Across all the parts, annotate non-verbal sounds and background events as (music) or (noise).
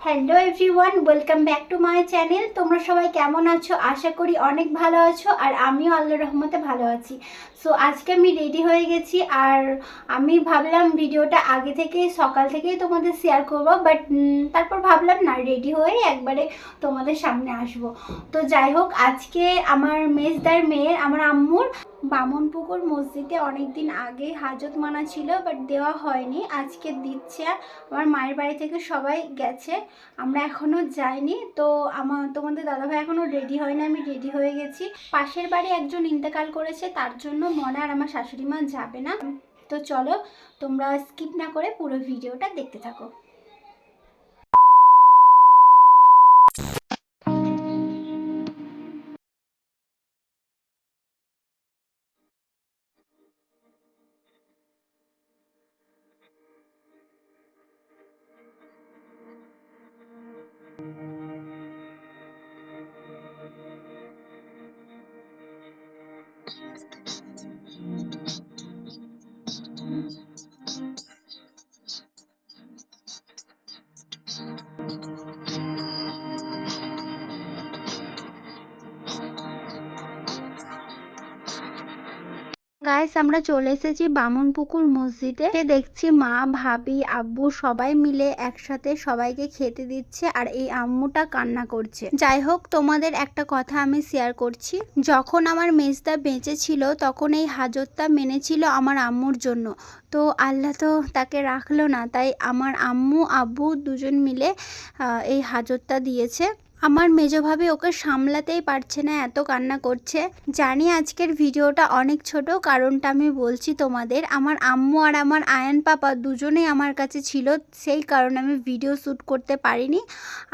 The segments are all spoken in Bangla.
Hello everyone welcome back to my channel তোমরা সবাই কেমন আছো? আশা করি অনেক ভালো আছো আর আমিও আল্লাহ রহমতে ভালো আছি। সো আজকে আমি রেডি হয়ে গেছি আর আমি ভাবলাম ভিডিওটা আগে থেকে সকাল থেকেই তোমাদের শেয়ার করব বাট তারপর ভাবলাম না রেডি হয়ে একবারে তোমাদের সামনে আসব। তো যাই হোক, আজকে আমার মেজদার মেয়ের, আমার আম্মুর বামনপুকুর মসজিদে অনেক দিন আগে হাজত মানা ছিল বাট দেওয়া হয়নি। আজকে দিচ্ছে আমার মায়ের বাড়ি থেকে সবাই গেছে। আমরা এখনও যাইনি। তো আমার তোমাদের দাদাভাই এখনও রেডি হয়নি, আমি রেডি হয়ে গেছি। পাশের বাড়ি একজন ইন্তেকাল করেছে, তার জন্য মনে আর আমার শাশুড়ি মা যাবে না। তো চলো, তোমরা স্কিপ না করে পুরো ভিডিওটা দেখতে থাকো। Thank you. গাইস আমরা চলে এসেছি বামনপুকুর মসজিদে। দেখছি মা, ভাবি, আব্বু সবাই মিলে একসাথে সবাইকে খেতে দিচ্ছে আর এই আম্মুটা কান্না করছে। যাই হোক, তোমাদের একটা কথা আমি শেয়ার করছি। যখন আমার মেজদা বেঁচে ছিল, তখন এই হাজতটা মেনেছিল আমার আম্মুর জন্য। তো আল্লাহ তো তাকে রাখল না, তাই আমার আম্মু, আব্বু দুজন মিলে এই হাজতটা দিয়েছে। আমার মেজো ভাবি ওকে সামলাতেই পারছে না, এত কান্না করছে। জানি আজকের ভিডিওটা অনেক ছোট, কারণটা আমি বলছি তোমাদের। আমার আম্মু আর আমার আয়ান পাপা দুজনেই আমার কাছে ছিল, সেই কারণে আমি ভিডিও শ্যুট করতে পারিনি।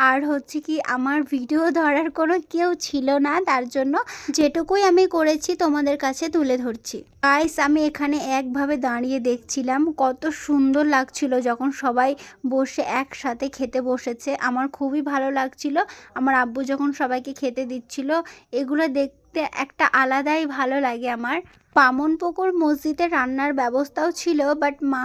আর হচ্ছে কি, আমার ভিডিও ধরার কোনো কেউ ছিল না, তার জন্য যেটুকুই আমি করেছি তোমাদের কাছে তুলে ধরছি। গাইস আমি এখানে একভাবে দাঁড়িয়ে দেখছিলাম, কত সুন্দর লাগছিল যখন সবাই বসে একসাথে খেতে বসেছে। আমার খুবই ভালো লাগছিল। আমার আব্বু যখন সবাইকে খেতে দিচ্ছিল, এগুলো দেখতে একটা আলাদাই ভালো লাগে আমার। পামন পুকুর মসজিদে রান্নার ব্যবস্থাও ছিল বাট মা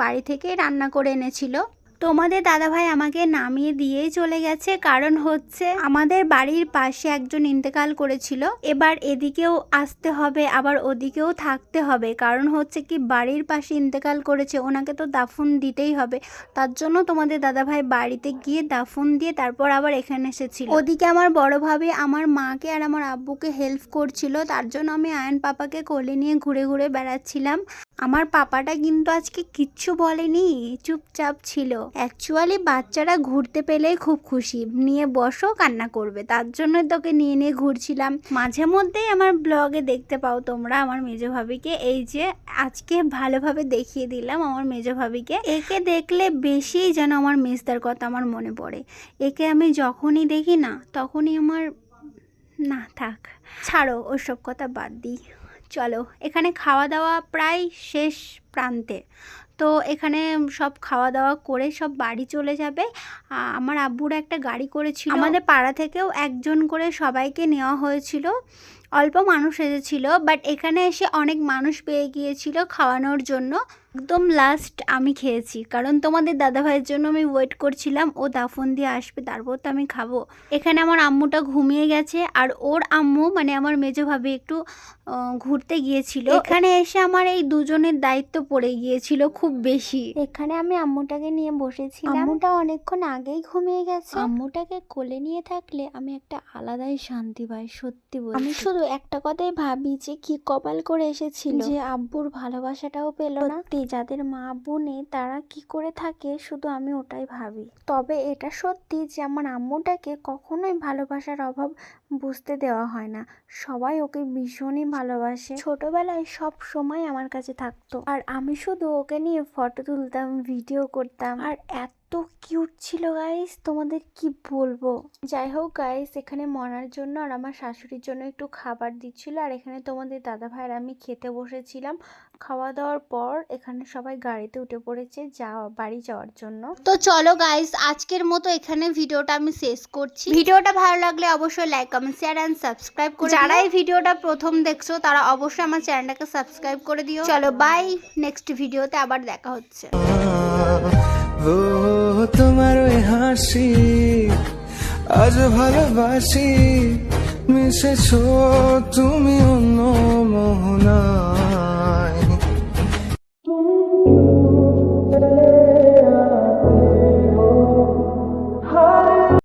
বাড়ি থেকে রান্না করে এনেছিল। তোমাদের দাদাভাই আমাকে নামিয়ে দিয়েই চলে গেছে। কারণ হচ্ছে, আমাদের বাড়ির পাশে একজন ইন্তেকাল করেছিল। এবার এদিকেও আসতে হবে, আবার ওদিকেও থাকতে হবে। কারণ হচ্ছে কি, বাড়ির পাশে ইন্তেকাল করেছে, ওনাকে তো দাফন দিতেই হবে। তার জন্য তোমাদের দাদাভাই বাড়িতে গিয়ে দাফন দিয়ে তারপর আবার এখানে এসেছিল। ওদিকে আমার বড় ভাবি আমার মাকে আর আমার আব্বুকে হেল্প করছিল। তার জন্য আমি আয়ন পাপাকে কোলে নিয়ে ঘুরে ঘুরে বেড়াচ্ছিলাম। আমার পাপাটা কিন্তু আজকে কিচ্ছু বলেনি, চুপচাপ ছিল। অ্যাকচুয়ালি বাচ্চারা ঘুরতে পেলেই খুব খুশি। নিয়ে বসো, কান্না করবে। তার জন্যই তোকে নিয়ে নিয়ে ঘুরছিলাম। মাঝে মধ্যেই আমার ব্লগে দেখতে পাও তোমরা আমার মেজো ভাবিকে। এই যে আজকে ভালোভাবে দেখিয়ে দিলাম আমার মেজো ভাবিকে। একে দেখলে বেশি যেন আমার মেজদার কথা আমার মনে পড়ে। একে আমি যখনই দেখি না, তখনই আমার, না থাক, ছাড়ো, ওসব কথা বাদ দিই। চলো, এখানে খাওয়া দাওয়া প্রায় শেষ প্রান্তে। তো এখানে সব খাওয়া দাওয়া করে সব বাড়ি চলে যাবে। আমার আব্বুর একটা গাড়ি করেছিল। আমাদের পাড়া থেকেও একজন করে সবাইকে নেওয়া হয়েছিল। অল্প মানুষ এসেছিল বাট এখানে এসে অনেক মানুষ পেয়ে গিয়েছিল খাওয়ানোর জন্য। একদম লাস্ট আমি খেয়েছি কারণ তোমাদের দাদাভাইয়ের জন্য আমি ওয়েট করছিলাম ও দাফন দিয়ে আসবে তারপর তো আমি খাব। এখানে আমার আম্মুটা ঘুমিয়ে গেছে আর ওর আম্মু মানে আমার মেজো ভাবি একটু ঘুরতে গিয়েছিল। এখানে এসে আমার এই দুজনের দায়িত্ব পড়ে গিয়েছিল খুব বেশি। এখানে আমি আম্মুটাকে নিয়ে বসেছিলাম। আম্মুটা অনেকক্ষণ আগেই ঘুমিয়ে গেছে। আম্মুটাকে কোলে নিয়ে থাকলে আমি একটা আলাদাই শান্তি পাই সত্যি বলছি। আমি শুধু একটা কথাই ভাবি যে কি কপাল করে এসেছিল। যে আব্বুর ভালোবাসাটাও পেল না। যাদের মা বোনে তারা কি করে থাকে শুধু আমি ওটাই ভাবি। তবে এটা সত্যি যে আমার আম্মুটাকে কখনোই ভালোবাসার অভাব বুঝতে দেওয়া হয় না। সবাই ওকে ভীষণই ভালোবাসে। ছোটবেলায় সব সময় আমার কাছে থাকতো। আর আমি শুধু ওকে নিয়ে ফটো তুলতাম ভিডিও করতাম। আর এত কিউট ছিল গাইস তোমাদের কি বলব? যাই হোক গাইস এখানে মনার জন্য আর আমার শাশুড়ির জন্য একটু খাবার দিচ্ছিল। আর এখানে তোমাদের দাদা ভাইয়ের আমি খেতে বসেছিলাম। খাওয়া দাওয়ার পর এখানে সবাই গাড়িতে উঠে পড়েছে যাওয়া বাড়ি যাওয়ার জন্য। তো চলো গাইস আজকের মতো এখানে ভিডিওটা আমি শেষ করছি। ভিডিওটা ভালো লাগলে অবশ্যই like comment share and subscribe করে যারা এই ভিডিওটা প্রথম দেখছ তারা অবশ্যই আমার চ্যানেলটাকে সাবস্ক্রাইব করে দিও। চলো বাই নেক্সট ভিডিওতে আবার দেখা হচ্ছে। (laughs) তোমার ওই হাসি আজ ভালোবাসি মিশেছ তুমি অন্য